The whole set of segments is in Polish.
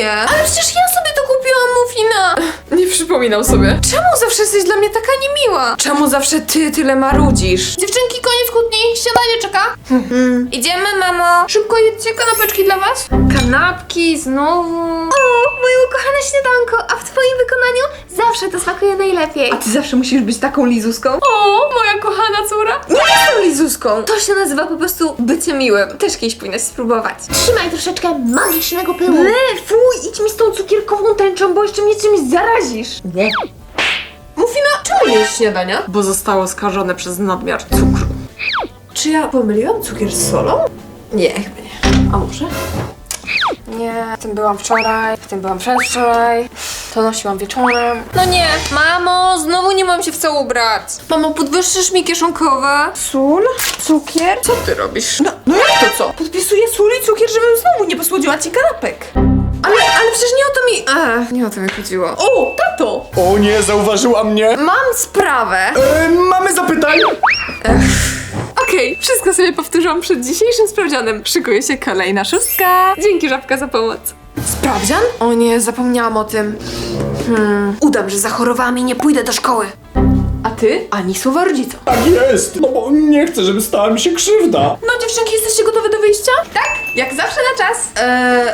Ale przecież ja sobie to kupiłam, Mufina. Nie przypominał sobie. Czemu zawsze jesteś dla mnie taka niemiła? Czemu zawsze ty tyle marudzisz? Dziewczynki, koniec kłótni, śniadanie czeka. Idziemy, mamo. Szybko jedzcie kanapeczki dla was. Kanapki, znowu. Śniadanko, a w twoim wykonaniu zawsze to smakuje najlepiej. A ty zawsze musisz być taką lizuską? O, moja kochana córa. Nie jestem lizuską. To się nazywa po prostu bycie miłym. Też kiedyś powinnaś spróbować. Trzymaj troszeczkę magicznego pyłu. Ble, fuj, idź mi z tą cukierkową tęczą, bo jeszcze mnie czymś zarazisz. Nie. Mufina, czemu jest śniadania? Bo zostało skażone przez nadmiar cukru. Czy ja pomyliłam cukier z solą? Nie, chyba nie. A może? Nie, w tym byłam wczoraj, w tym byłam przedwczoraj, to nosiłam wieczorem. No nie, mamo, znowu nie mam się w co ubrać. Mamo, podwyższysz mi kieszonkowe? Sól? Cukier? Co ty robisz? No, no jak to co? Podpisuję sól i cukier, żebym znowu nie posłodziła ci kanapek. Ale, ale przecież nie o to mi... Ech, nie o to mi chodziło. O, tato! O nie, zauważyła mnie. Mam sprawę. E, mamy zapytań? Okej, wszystko sobie powtórzyłam przed dzisiejszym sprawdzianem. Szykuje się kolejna szóstka. Dzięki żabka za pomoc. Sprawdzian? O nie, zapomniałam o tym. Hmm, udam, że zachorowałam i nie pójdę do szkoły. A ty? Ani słowa rodzicom. Tak jest, no bo nie chcę, żeby stała mi się krzywda. No dziewczynki, jesteście gotowe do wyjścia? Tak, jak zawsze na czas. Eee,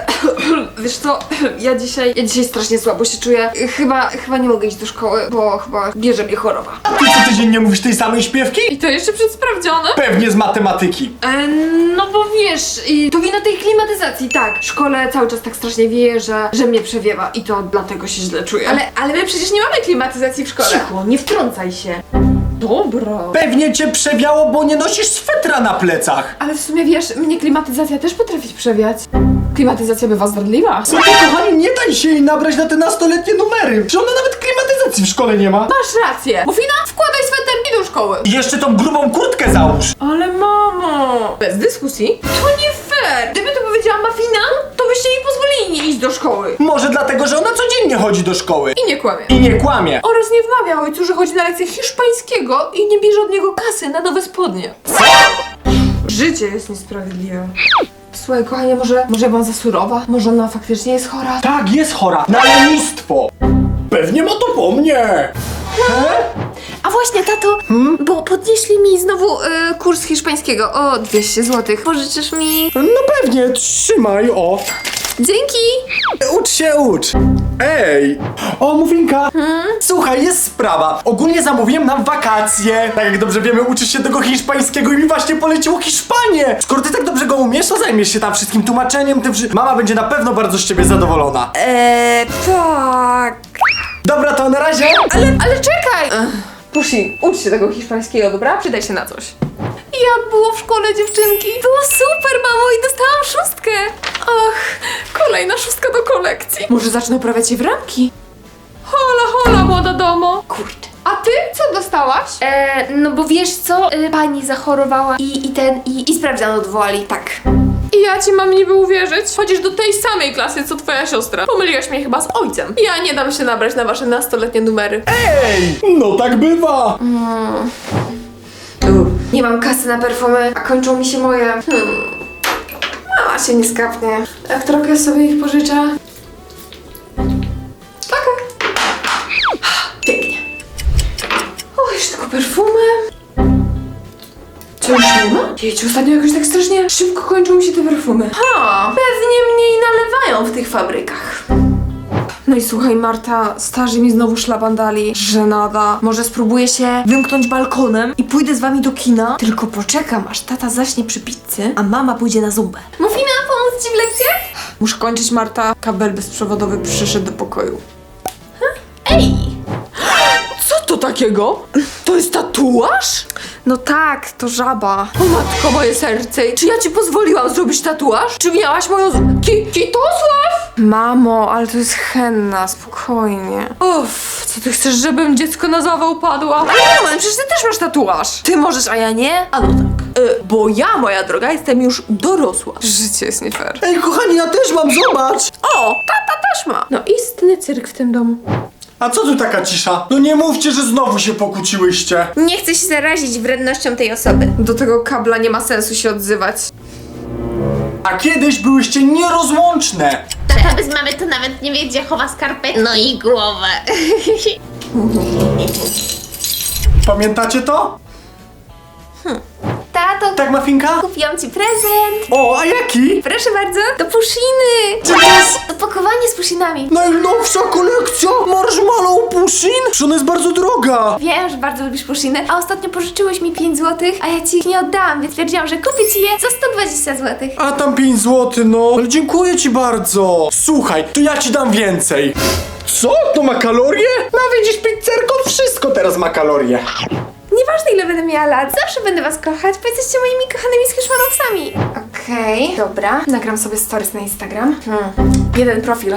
wiesz co, ja dzisiaj, ja dzisiaj strasznie słabo się czuję. Chyba, chyba nie mogę iść do szkoły, bo chyba bierze mnie choroba. A ty co tydzień nie mówisz tej samej śpiewki? I to jeszcze przed sprawdzianem? Pewnie z matematyki. E, no bo wiesz, i to wina tej klimatyzacji, tak. W szkole cały czas tak strasznie wieje, że, że mnie przewiewa i to dlatego się źle czuję. Ale, ale my przecież nie mamy klimatyzacji w szkole. Cicho, nie wtrącaj się. Dobra. Pewnie cię przewiało, bo nie nosisz swetra na plecach. Ale w sumie wiesz, mnie klimatyzacja też potrafi przewiać. Klimatyzacja bywa zdradliwa. Co ty, kochani, nie daj się jej nabrać na te nastoletnie numery. Że ona nawet klimatyzacji w szkole nie ma. Masz rację. Mufina, wkładaj sweter i do szkoły. I jeszcze tą grubą kurtkę załóż. Ale mamo! Bez dyskusji? To nie fair! Gdyby to powiedziała Mafina, do szkoły. Może dlatego, że ona codziennie chodzi do szkoły. I nie kłamie. I nie kłamie. Oraz nie wmawia ojcu, że chodzi na lekcję hiszpańskiego i nie bierze od niego kasy na nowe spodnie. Życie jest niesprawiedliwe. Słuchaj, kochanie, może, może ja byłam za surowa? Może ona faktycznie jest chora? Tak, jest chora. Na lenistwo. Pewnie ma to po mnie. A właśnie, tato, bo podnieśli mi znowu E, kurs hiszpańskiego o 200 zł. Pożyczysz mi? No pewnie, trzymaj, o. Dzięki! Ucz się, ucz. Ej! O, Mufinka! Słuchaj, jest sprawa. Ogólnie zamówiłem nam wakacje. Tak jak dobrze wiemy, uczysz się tego hiszpańskiego i mi właśnie poleciło Hiszpanię. Skoro ty tak dobrze go umiesz, to zajmiesz się tam wszystkim tłumaczeniem, tym wszy- Mama będzie na pewno bardzo z ciebie zadowolona. Eee, tak. Dobra, to na razie. Ale, ale czekaj! Pusi, ucz się tego hiszpańskiego, dobra? Przydaj się na coś. Jak było w szkole, dziewczynki? Było super, mamo, i dostałam szóstkę. Ach, kolejna szóstka do kolekcji. Może zacznę uprawiać je w ramki? Hola, hola, młoda domo. Kurde. A ty co dostałaś? E, no bo wiesz co, e, pani zachorowała i, i ten, i, i sprawdzian odwołali, tak. I ja ci mam niby uwierzyć? Chodzisz do tej samej klasy, co twoja siostra. Pomyliłaś mnie chyba z ojcem. Ja nie dam się nabrać na wasze nastoletnie numery. Ej! No tak bywa. Nie mam kasy na perfumy, a kończą mi się moje. Hmm. Mama się nie skapnie. Jak trochę sobie ich pożyczę. Okej. Pięknie. O, jeszcze tylko perfumy. Co już nie ma? Jejciu, ostatnio jakoś tak strasznie szybko kończą mi się te perfumy. Ha, pewnie mniej nalewają w tych fabrykach. No i słuchaj, Marta, starzy mi znowu szlaban dali. Żenada. Może spróbuję się wymknąć balkonem i pójdę z wami do kina? Tylko poczekam, aż tata zaśnie przy pizzy, a mama pójdzie na zumbę. Mufina, pomóc ci w lekcjach? Muszę kończyć, Marta. Kabel bezprzewodowy przyszedł do pokoju. Ej! Co to takiego? To jest tatuaż? No tak, to żaba. O matko, moje serce. Czy ja ci pozwoliłam zrobić tatuaż? Czy miałaś moją... z- Ki Kitosław? Mamo, ale to jest henna, spokojnie. Uff, co ty chcesz, żebym dziecko na zawał padła? Ale nie, przecież ty też masz tatuaż. Ty możesz, a ja nie? A no tak. Y, bo ja, moja droga, jestem już dorosła. Życie jest nie fair. Ej, kochani, ja też mam, zobacz. O, tata też ma. No istny cyrk w tym domu. A co tu taka cisza? No nie mówcie, że znowu się pokłóciłyście. Nie chcę się zarazić wrednością tej osoby. Do tego kabla nie ma sensu się odzywać. A kiedyś byłyście nierozłączne. Tata bez mamy to nawet nie wie, gdzie chowa skarpetki. No i głowę. Pamiętacie to? Tato, Tak, Mafinka? kupiłam ci prezent. O, a jaki? Proszę bardzo, do Pushiny. Czy to jest Opakowanie z Pushynami. najnowsza kolekcja Marshmallow Pushing? Czy ona jest bardzo droga? Wiem, że bardzo lubisz Pushiny, a ostatnio pożyczyłeś mi 5 zł, a ja ci ich nie oddałam, więc stwierdziłam, że kupię ci je za 120 zł. A tam 5 zł, no. Ale dziękuję ci bardzo. Słuchaj, to ja ci dam więcej. Co? To ma kalorie? No widzisz, pizzerko, wszystko teraz ma kalorie. Ile będę miała lat, zawsze będę was kochać, bo jesteście moimi kochanymi skrzyżmanowcami. Okej, dobra. Nagram sobie stories na Instagram. Hmm. Jeden profil.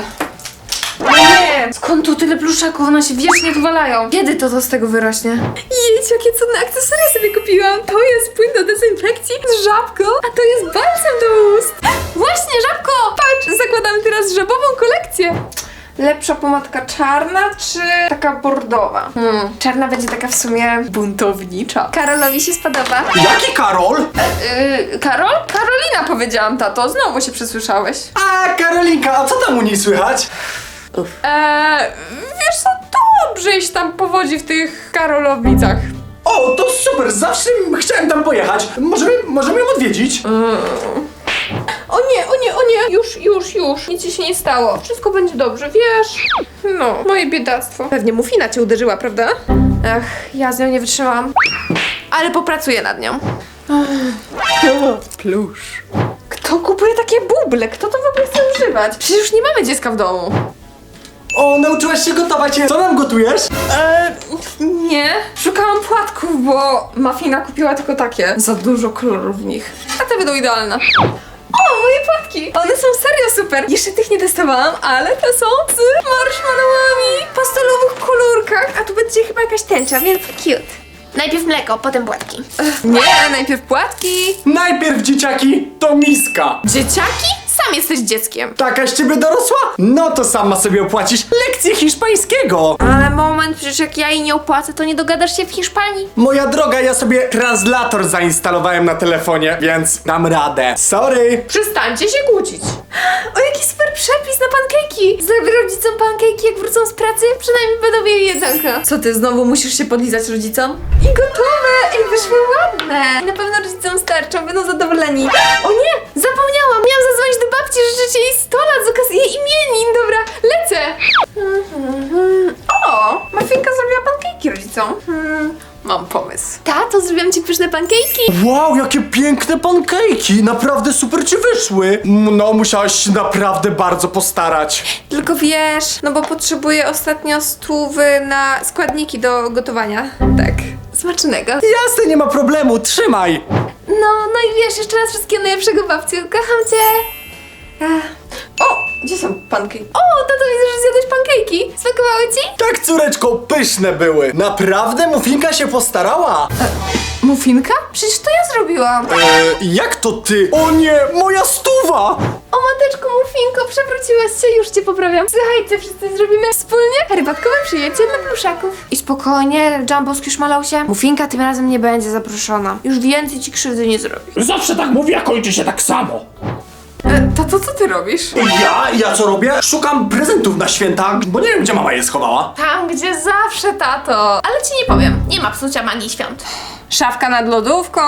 Nie! Skąd tu tyle pluszaków? One się wiecznie tu walają. Kiedy to to z tego wyrośnie? Jedź, jakie cudne akcesoria sobie kupiłam. To jest płyn do dezynfekcji z żabką, a to jest balsam do ust. Właśnie, żabko! Patrz, zakładamy teraz żabową kolekcję. Lepsza pomadka czarna czy taka bordowa? Hmm. Czarna będzie taka w sumie buntownicza. Karolowi się spodoba. Jaki Karol? Yy, Karol? Karolina powiedziałam, tato. Znowu się przesłyszałeś. A, Karolinka, a co tam u niej słychać? Eee, wiesz co, dobrze się tam powodzi w tych Karolowicach. O, to super, zawsze chciałem tam pojechać. Możemy, możemy ją odwiedzić? O już, już, już. Nic ci się nie stało. Wszystko będzie dobrze, wiesz? No, moje biedactwo. Pewnie Mufina cię uderzyła, prawda? Ach, ja z nią nie wytrzymałam. Ale popracuję nad nią. Plusz. Kto kupuje takie buble? Kto to w ogóle chce używać? Przecież już nie mamy dziecka w domu. O, nauczyłaś się gotować. Co nam gotujesz? Eee, nie. Szukałam płatków, bo Mafina kupiła tylko takie. Za dużo kolorów w nich. A te będą idealne. Płatki! One są serio super. Jeszcze tych nie testowałam, ale te są z marshmallowami, pastelowych kolorkach. A tu będzie chyba jakaś tęcza, więc cute. Najpierw mleko, potem płatki. Nie, najpierw płatki. Najpierw, dzieciaki, to miska. Dzieciaki? Sam jesteś dzieckiem. Taka z ciebie dorosła? No to sama sobie opłacisz lekcję hiszpańskiego. Ale moment, przecież jak ja jej nie opłacę, to nie dogadasz się w Hiszpanii. Moja droga, ja sobie translator zainstalowałem na telefonie, więc dam radę. Sorry. Przestańcie się kłócić. O, jaki super przepis na pankejki! Zrobię rodzicom pankejki, jak wrócą z pracy, przynajmniej będą mieli jedzonko. Co ty, znowu musisz się podlizać rodzicom? I gotowe! Ej, wyszły ładne! Na pewno rodzicom starczą, będą zadowoleni. O nie, zapomniałam! Miałam zadzwonić do babci, życzyć jej 100 lat z okazji jej imienin. Dobra, lecę! O, Mafinka zrobiła pankejki rodzicom. Hmm, mam pomysł. Tato, zrobiłam ci pyszne pankejki. Wow, jakie piękne pankejki! Naprawdę super ci wyszły. Mm, No, musiałaś się naprawdę bardzo postarać. Tylko wiesz, no bo potrzebuję ostatnio stówy na składniki do gotowania. Tak. Smacznego. Jasne, nie ma problemu, trzymaj. No, no i wiesz, jeszcze raz wszystkiego najlepszego babciu. Kocham cię. Ach. Gdzie są pankejki? O, tato, widzę, że zjadłeś pankejki. Smakowały ci? Tak, córeczko, pyszne były. Naprawdę Mufinka się postarała? Muffinka? Przecież to ja zrobiłam. Eee, jak to ty? O nie, moja stuwa! O mateczko, Muffinko, przewróciłaś się, już cię poprawiam. Słuchajcie, wszyscy zrobimy wspólnie herbatkowe przyjęcie dla pluszaków. I spokojnie, Jumbo skiszmalał się. Muffinka tym razem nie będzie zaproszona. Już więcej ci krzywdy nie zrobi. Zawsze tak mówi, a kończy się tak samo. E, tato, co ty robisz? Ja? Ja co robię? Szukam prezentów na święta, bo nie wiem, gdzie mama je schowała. Tam, gdzie zawsze, tato. Ale ci nie powiem, nie ma psucia magii świąt. Szafka nad lodówką.